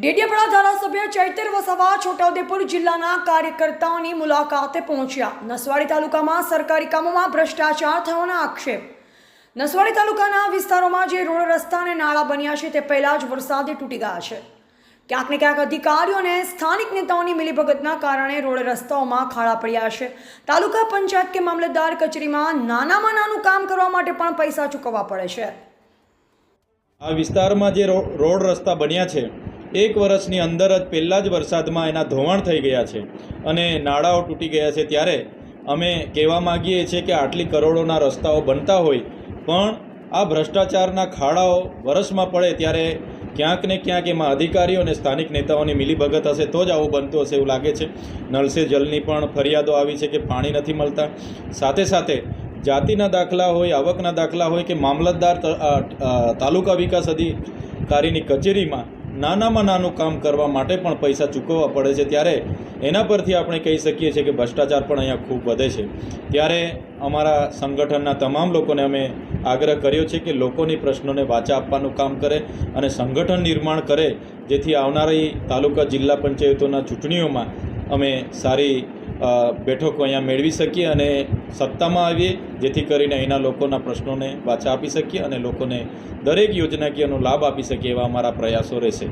ડેડિયાપાડા ધારાસભ્ય ચૈતર વસાવા છોટાઉદેપુર જિલ્લાના કાર્યકર્તાઓની મુલાકાતે પહોંચ્યા. નસવાડી તાલુકામાં સરકારી કામોમાં ભ્રષ્ટાચાર થયોના આક્ષેપ. નસવાડી તાલુકાના વિસ્તારોમાં જે રોડ રસ્તા અને નાળા બન્યા છે તે પહેલાં જ વરસાદે તૂટી ગયા છે. ક્યાંક ને ક્યાંક અધિકારીઓ અને સ્થાનિક નેતાઓની મિલીભગતના કારણે રોડ રસ્તાઓમાં ખાડા પડ્યા છે. તાલુકા પંચાયત કે મામલતદાર કચેરીમાં નાનામાં નાનું કામ કરવા માટે પણ પૈસા ચૂકવવા પડે છે. આ વિસ્તારમાં જે રોડ રસ્તા બન્યા છે એક વર્ષની અંદર જ પહેલાં જ વરસાદમાં એના ધોવાણ થઈ ગયા છે અને નાળાઓ તૂટી ગયા છે ત્યારે અમે કહેવા માગીએ છીએ કે આટલી કરોડોના રસ્તાઓ બનતા હોય પણ આ ભ્રષ્ટાચારના ખાડાઓ વરસમાં પડે ત્યારે ક્યાંક ને ક્યાંક એમાં અધિકારીઓ અને સ્થાનિક નેતાઓની મિલીભગત હશે તો જ આવું બનતું હશે એવું લાગે છે. નલસે જલની પણ ફરિયાદો આવી છે કે પાણી નથી મળતા. સાથે સાથે જાતિના દાખલા હોય, આવકના દાખલા હોય કે મામલતદાર તાલુકા વિકાસ અધિકારીની કચેરીમાં નાનામાં નાનું કામ કરવા માટે પણ પૈસા ચૂકવવા પડે છે. ત્યારે એના પરથી આપણે કહી શકીએ છીએ કે ભ્રષ્ટાચાર પણ અહીંયા ખૂબ વધે છે. ત્યારે અમારા સંગઠનના તમામ લોકોને અમે આગ્રહ કર્યો છે કે લોકોની પ્રશ્નોને વાચા આપવાનું કામ કરે અને સંગઠન નિર્માણ કરે, જેથી આવનારી તાલુકા જિલ્લા પંચાયતોના ચૂંટણીઓમાં અમે સારી બેઠકો અહીંયા મેળવી શકીએ અને સત્તામાં આવીએ, જેથી કરીને અહીંના લોકોના પ્રશ્નોને પાછા આપી શકીએ અને લોકોને દરેક યોજનાકીયનો લાભ આપી શકીએ એવા અમારા પ્રયાસો રહેશે.